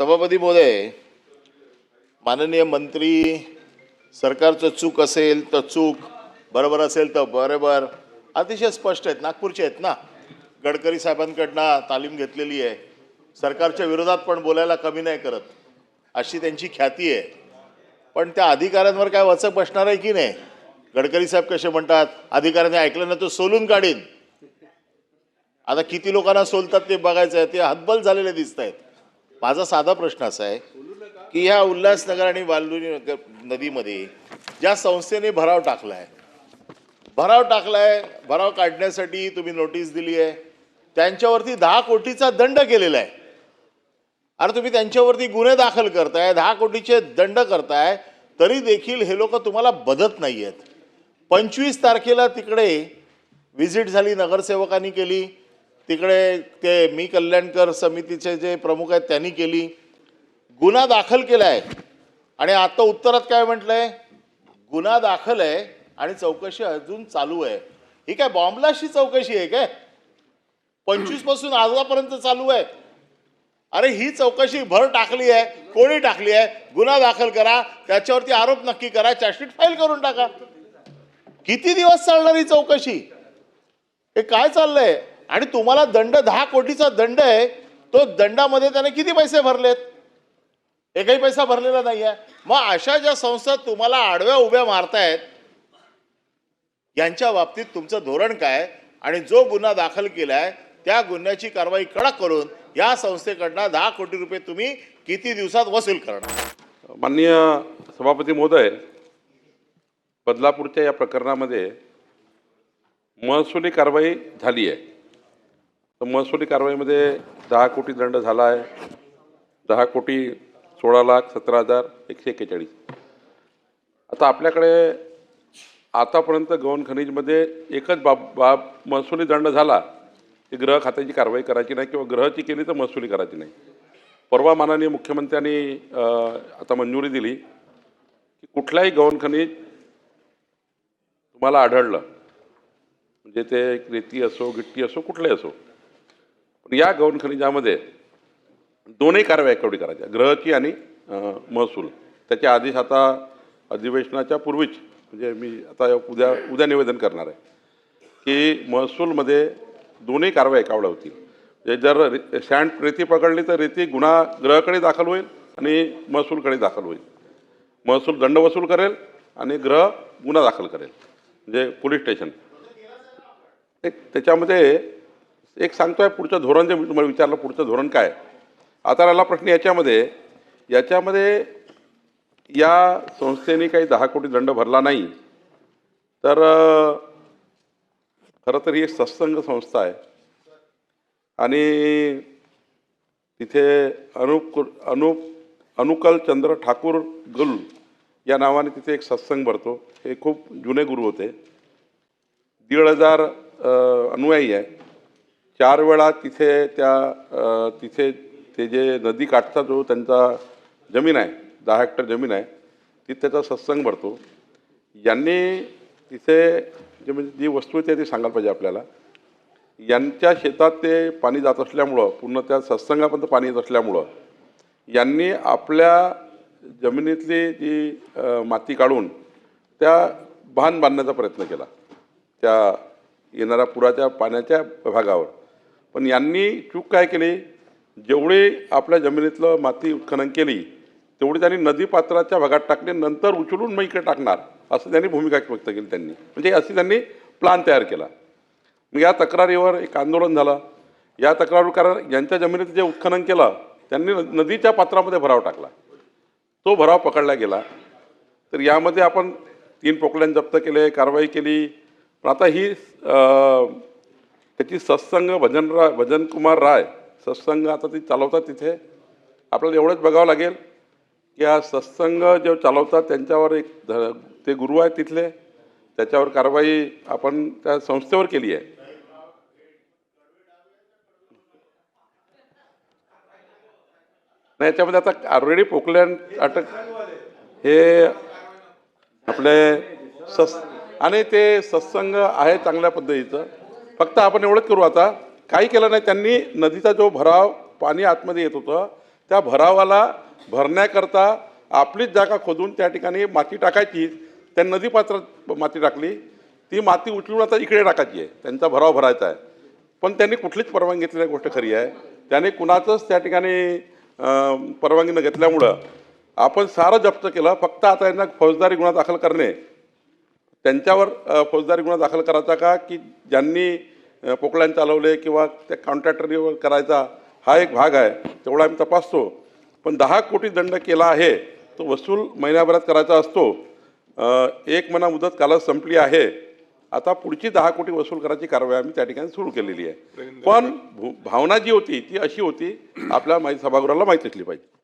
सभापती महोदय माननीय मंत्री सरकारचं चूक असेल तर चूक बरोबर असेल तर बरोबर. अतिशय स्पष्ट आहेत नागपूरचे आहेत ना? गडकरी साहेबांकडनं तालीम घेतलेली आहे. सरकारच्या विरोधात पण बोलायला कमी नाही करत. अशी त्यांची ख्याती आहे. पण त्या अधिकाऱ्यांवर काय वचक बसणार आहे की नाही? गडकरी साहेब कसे म्हणतात अधिकाऱ्यांनी ऐकलं ना तो सोलून काढीन. आता किती लोकांना सोलतात ते बघायचं आहे ते हतबल झालेले दिसत आहेत माझा साधा प्रश्न असा आहे की ह्या उल्हासनगर आणि वाल्दुनी नगर नदीमध्ये ज्या संस्थेने भराव टाकलाय भराव टाकलाय भराव काढण्यासाठी तुम्ही नोटीस दिली आहे त्यांच्यावरती दहा कोटीचा दंड केलेला आहे. अरे तुम्ही त्यांच्यावरती गुन्हे दाखल करताय दहा कोटीचे दंड करताय तरी देखील हे लोक तुम्हाला बदत नाही आहेत पंचवीस तारखेला तिकडे व्हिजिट झाली नगरसेवकांनी केली तिकडे ते मी कल्याणकर समितीचे जे प्रमुख आहेत त्यांनी केली. गुन्हा दाखल केला आहे आणि आता उत्तरात काय म्हटलंय? गुन्हा दाखल आहे आणि चौकशी अजून चालू आहे. ही काय बॉम्बलाशी चौकशी आहे काय? पंचवीसपासून आजपर्यंत चालू आहे. अरे ही चौकशी भर टाकली आहे. कोणी टाकली आहे? गुन्हा दाखल करा. त्याच्यावरती आरोप नक्की करा. चार्जशीट फाईल करून टाका. किती दिवस चालणार ही चौकशी? हे काय चाललंय? आणि तुम्हाला दंड दहा कोटीचा दंड आहे तो दंडामध्ये त्याने किती पैसे भरलेत? एकही पैसा भरलेला नाही आहे मग अशा ज्या संस्था तुम्हाला आडव्या उभ्या मारतायत यांच्या बाबतीत तुमचं धोरण काय? आणि जो गुन्हा दाखल केला आहे त्या गुन्ह्याची कारवाई कडक करून या संस्थेकडनं दहा कोटी रुपये तुम्ही किती दिवसात वसूल करणार? माननीय सभापती महोदय बदलापूरच्या या प्रकरणामध्ये महसुली कारवाई झाली आहे. तर महसुली कारवाईमध्ये दहा कोटी दंड झाला आहे दहा कोटी सोळा लाख सतरा हजार एकशे एक्केचाळीस. आता आपल्याकडे आतापर्यंत गौण खनिजमध्ये एकच बाब बाब महसुली दंड झाला की ग्रह खात्याची कारवाई करायची नाही किंवा ग्रहची केली तर महसुली करायची नाही. परवा माननीय मुख्यमंत्र्यांनी आता मंजुरी दिली की कुठलाही गौण खनिज तुम्हाला आढळलं म्हणजे ते रेती असो गिट्टी असो कुठले असो पण या गौण खनिजामध्ये दोन्ही कारवाई कवडी करायच्या? ग्रहची आणि महसूल. त्याचे आदेश आता अधिवेशनाच्या पूर्वीच म्हणजे मी आता उद्या उद्या निवेदन करणार आहे की महसूलमध्ये दोन्ही कारवाई एकावड्या होतील. म्हणजे जर सँड रेती पकडली तर रेती गुन्हा ग्रहाकडे दाखल होईल आणि महसूलकडे दाखल होईल. महसूल दंड वसूल करेल आणि ग्रह गुन्हा दाखल करेल. म्हणजे पोलीस स्टेशन. एक त्याच्यामध्ये एक सांगतोय पुढचं धोरण जे मी तुम्हाला विचारलं पुढचं धोरण काय? आता राहिला प्रश्न याच्यामध्ये. याच्यामध्ये या संस्थेने काही दहा कोटी दंड भरला नाही. तर खरं तर ही एक सत्संग संस्था आहे. आणि तिथे अनुप अनुप अनुकल चंद्र ठाकूर गुल या नावाने तिथे एक सत्संग भरतो. हे खूप जुने गुरु होते. दीड हजार अनुयायी आहे. चार वेळा तिथे त्या तिथे ते जे नदी काठचा जो त्यांचा जमीन आहे दहा हेक्टर जमीन आहे तिथे त्याचा सत्संग भरतो. यांनी तिथे जे म्हणजे जी वस्तू आहे ती सांगायला पाहिजे आपल्याला. यांच्या शेतात ते पाणी जात असल्यामुळं पूर्ण त्या सत्संगापर्यंत पाणी येत असल्यामुळं यांनी आपल्या जमिनीतली जी माती काढून त्या बांध बांधण्याचा प्रयत्न केला. त्या येणाऱ्या पुराच्या पाण्याच्या भागावर. पण यांनी चूक काय केली? जेवढी आपल्या जमिनीतलं माती उत्खनन केली तेवढी त्यांनी नदीपात्राच्या भागात टाकले नंतर उचलून मग इकडे टाकणार असं त्यांनी भूमिका व्यक्त केली त्यांनी. म्हणजे अशी त्यांनी प्लान तयार केला. मग या तक्रारीवर एक आंदोलन झालं. या तक्रारीवर कारण यांच्या जमिनीत जे उत्खनन केलं त्यांनी न- नदीच्या पात्रामध्ये भराव टाकला. तो भराव पकडला गेला. तर यामध्ये आपण तीन पोकल्यान जप्त केले कारवाई केली. पण आता ही त्याची सत्संग भजन राय भजनकुमार राय सत्संग आता ती चालवतात तिथे. आपल्याला एवढंच बघावं लागेल की हा सत्संग जे चालवतात त्यांच्यावर एक ध- ते गुरु आहेत तिथले त्याच्यावर कारवाई आपण त्या संस्थेवर केली आहे. नाही याच्यामध्ये आता ऑलरेडी पोकलँड अटक हे आपले सस आणि ते सत्संग आहे चांगल्या पद्धतीचं. फक्त आपण एवढंच करू आता. काही केलं नाही त्यांनी नदीचा जो भराव पाणी आतमध्ये येत होतं त्या भरावाला भरण्याकरता आपलीच जागा खोदून त्या ठिकाणी माती टाकायची. त्या नदीपात्रात माती टाकली. ती माती उचलून आता इकडे टाकायची आहे. त्यांचा भराव भरायचा आहे. पण त्यांनी कुठलीच परवानगी घेतलेली गोष्ट खरी आहे. त्याने कुणाचंच त्या ठिकाणी परवानगी न घेतल्यामुळं आपण सारं जप्त केलं. फक्त आता यांना फौजदारी गुन्हा दाखल करणे त्यांच्यावर फौजदारी गुन्हा दाखल करायचा का? की ज्यांनी अ, पोकळ्यान चालवले किंवा त्या कॉन्ट्रॅक्टरवर करायचा हा एक भाग आहे तेवढा आम्ही तपासतो. पण दहा कोटी दंड केला आहे तो वसूल महिन्याभरात करायचा असतो. एक महिना मुदत कालच संपली आहे. आता पुढची दहा कोटी वसूल करायची कारवाई आम्ही त्या ठिकाणी सुरू केलेली आहे. पण भू- भावना जी होती ती अशी होती आपल्या माहिती सभागृहाला माहीत असली पाहिजे.